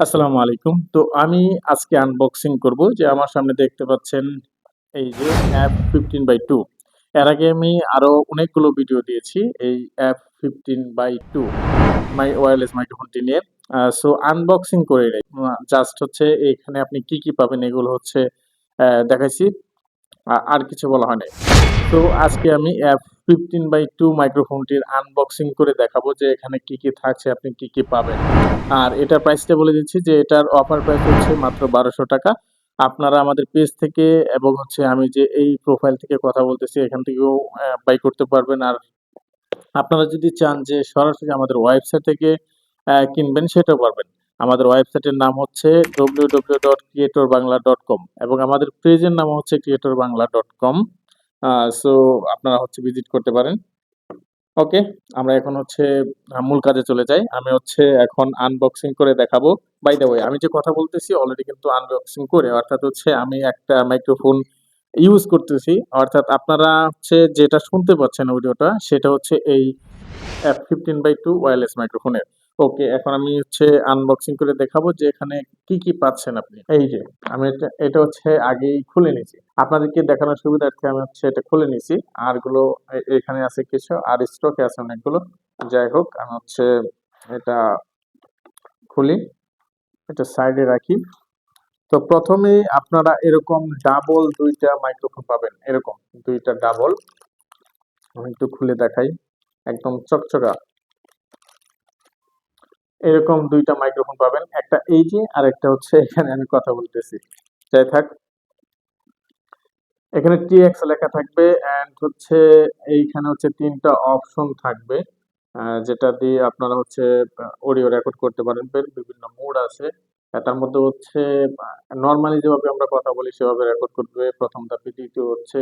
আসসালামু আলাইকুম। তো আমি আজকে আনবক্সিং করব যে আমার সামনে দেখতে পাচ্ছেন এই যে অ্যাপ 15/2 এর আগে আমি আরও অনেকগুলো ভিডিও দিয়েছি এই অ্যাপ 15/2 মাই ওয়্যারলেস মাইক্রোফোনটি নিয়ে। সো আনবক্সিং করে নেই। জাস্ট হচ্ছে এখানে আপনি কি, কি পাবেন এগুলো হচ্ছে দেখাইছি। আর কিছু বলা হয় নাই। তো আজকে আমি অ্যাপ 15/2 মাইক্রোফোনটির আনবক্সিং করে দেখাবো যে এখানে কি, কি থাকছে, আপনি কি, কি পাবেন। আর এটার প্রাইসটা বলে দিচ্ছি যে এটার অফার প্রাইস হচ্ছে মাত্র ৳১২০০ আপনারা আমাদের পেজ থেকে এবং হচ্ছে আমি যে এই প্রোফাইল থেকে কথা বলতেছি এখান থেকেও বাই করতে পারবেন। আর আপনারা যদি চান যে সরাসরি আমাদের ওয়েবসাইট থেকে কিনবেন সেটাও পারবেন। আমাদের ওয়েবসাইটের নাম হচ্ছে W W dot creator Bangla dot com এবং আমাদের পেজের নাম হচ্ছে creator Bangla dot uh so আপনারা হচ্ছে ভিজিট করতে পারেন। ওকে, আমরা এখন হচ্ছে মূল কাজে চলে যাই। আমি হচ্ছে এখন আনবক্সিং করে দেখাবো। বাই দ্য ওয়ে আমি যে কথা বলতেছি অলরেডি কিন্তু আনবক্সিং করে অর্থাৎ হচ্ছে আমি একটা মাইক্রোফোন ইউজ করতেছি। অর্থাৎ আপনারা হচ্ছে যেটা শুনতে পাচ্ছেন অডিওটা সেটা হচ্ছে এই অ্যাপ 15/2 ওয়্যারলেস মাইক্রোফোনের। ওকে, এখন আমি হচ্ছে আনবক্সিং করে দেখাবো যে এখানে কি, কি পাচ্ছেন আপনি। এই যে আমি এটা হচ্ছে আগেই খুলে নিয়েছি আপনাদেরকে দেখানোর সুবিধার্থে আমি হচ্ছে এটা খুলে নিয়েছি আরগুলো এ এখানে আছে কিছু আর স্টকে আছে অনেকগুলো। যাই হোক আমি হচ্ছে এটা খুলি। এটা সাইডে রাখি। তো ১ম এই আপনারা এরকম ডাবল ২ টা মাইক্রোফোন পাবেন। এরকম দুইটা ডাবল। আমি একটু খুলে দেখাই। একদম চকচকা। এরকম ২ টা মাইক্রোফোন পাবেন। একটা এই যে আর একটা হচ্ছে এখানে আমি কথা বলতেছি। যাই থাক। এখানে TX লেখা থাকবে অ্যান্ড হচ্ছে এইখানে হচ্ছে তিনটা অপশন থাকবে। যেটা দিয়ে আপনারা হচ্ছে অডিও রেকর্ড করতে পারেন বিভিন্ন মোড আছে। তার মধ্যে হচ্ছে নর্মালি যেভাবে আমরা কথা বলি সেভাবে রেকর্ড করবে প্রথম ধাপে, দ্বিতীয় হচ্ছে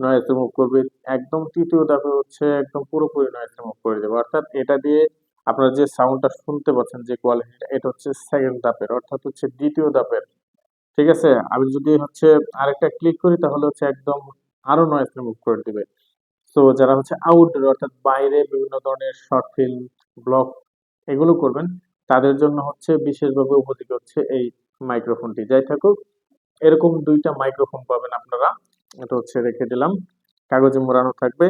নয়েজ রিমুভ করবে। একদম তৃতীয় ধাপে হচ্ছে একদম পুরোপুরি নয়েজ রিমুভ করে দেবে। অর্থাৎ এটা দিয়ে আপনারা যে সাউন্ডটা শুনতে পাচ্ছেন যে কোয়ালিটিটা এটা হচ্ছে সেকেন্ড ধাপের অর্থাৎ হচ্ছে দ্বিতীয় ধাপের। ঠিক আছে? আমি যদি হচ্ছে আরেকটা ক্লিক করি তাহলে হচ্ছে একদম আরও নয়েজ রিমুভ করে দিবে। সো যারা হচ্ছে আউটডোর অর্থাৎ বাইরে বিভিন্ন ধরনের শর্ট ফিল্ম, ব্লগ এগুলো করবেন তাদের জন্য হচ্ছে বিশেষভাবে উপযোগী হচ্ছে এই মাইক্রোফোনটি। যাই থাকুক এরকম দুইটা মাইক্রোফোন পাবেন আপনারা। এটা হচ্ছে রেখে দিলাম। কাগজে মোড়ানো থাকবে।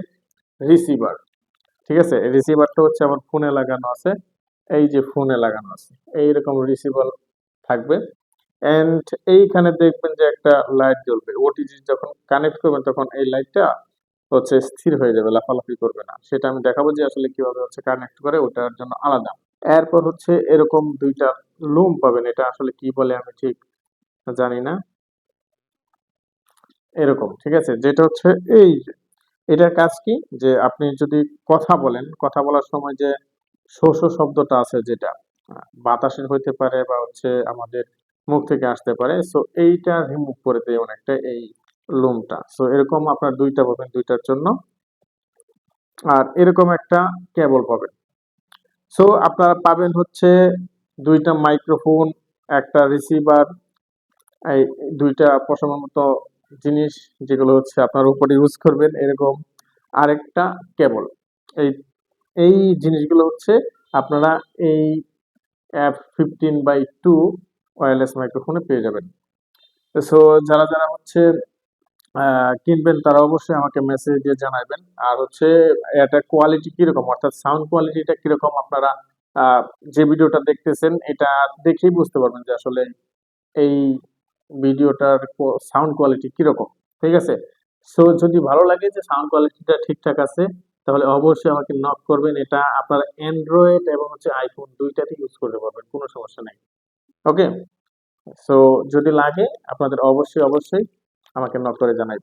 রিসিভার। ঠিক আছে? রিসিভারটা হচ্ছে আমার ফোনে লাগানো আছে। এই যে ফোনে লাগানো আছে। এইরকম রিসিভার থাকবে। অ্যান্ড এইখানে দেখবেন যে একটা লাইট জ্বলবে। ওটিজি যখন কানেক্ট করবেন তখন এই লাইটটা হচ্ছে স্থির হয়ে যাবে, লাফালাফি করবে না। সেটা আমি দেখাবো যে আসলে কীভাবে হচ্ছে কানেক্ট করে ওটার জন্য আলাদা। এরপর হচ্ছে এরকম ২ টা লুম পাবেন। এটা আসলে কি বলে আমি ঠিক জানি না। এরকম, ঠিক আছে? যেটা হচ্ছে এই এটার কাজ কি? যে আপনি যদি কথা বলেন, কথা বলার সময় যে শো, শো শব্দটা আছে যেটা বাতাসের হইতে পারে বা হচ্ছে আমাদের মুখ থেকে আসতে পারে। সো এইটা রিমুভ করে দেয় অনেকটা এই লোমটা সো এরকম আপনার দুইটা পাবেন দুইটার জন্য। আর এরকম একটা কেবল পাবেন। সো আপনারা পাবেন হচ্ছে দুইটা মাইক্রোফোন, একটা রিসিভার, এই ২ টা পশমের মতো জিনিস যেগুলো হচ্ছে আপনার উপরে ইউজ করবেন এরকম আরেকটা কেবল। এই এই জিনিসগুলো হচ্ছে আপনারা এই অ্যাপ 15/2 ওয়্যারলেস মাইক্রোফোনে পেয়ে যাবেন। সো যারা, যারা হচ্ছে কিনবেন তারা অবশ্যই আমাকে মেসেজ দিয়ে জানাবেন আর হচ্ছে এটার কোয়ালিটি কীরকম অর্থাৎ সাউন্ড কোয়ালিটিটা কীরকম আপনারা যে ভিডিওটা দেখতেছেন এটা দেখেই বুঝতে পারবেন যে আসলে এই ভিডিওটার সাউন্ড কোয়ালিটি কীরকম ঠিক আছে? সো যদি ভালো লাগে যে সাউন্ড কোয়ালিটিটা ঠিকঠাক আছে তাহলে অবশ্যই আমাকে নক করবেন। এটা আপনার অ্যান্ড্রয়েড এবং হচ্ছে আইফোন দুইটাতে ইউজ করতে পারবেন। কোনো সমস্যা নেই ওকে? সো যদি লাগে আপনাদের অবশ্যই, অবশ্যই আমাকে নক করে জানাইবেন।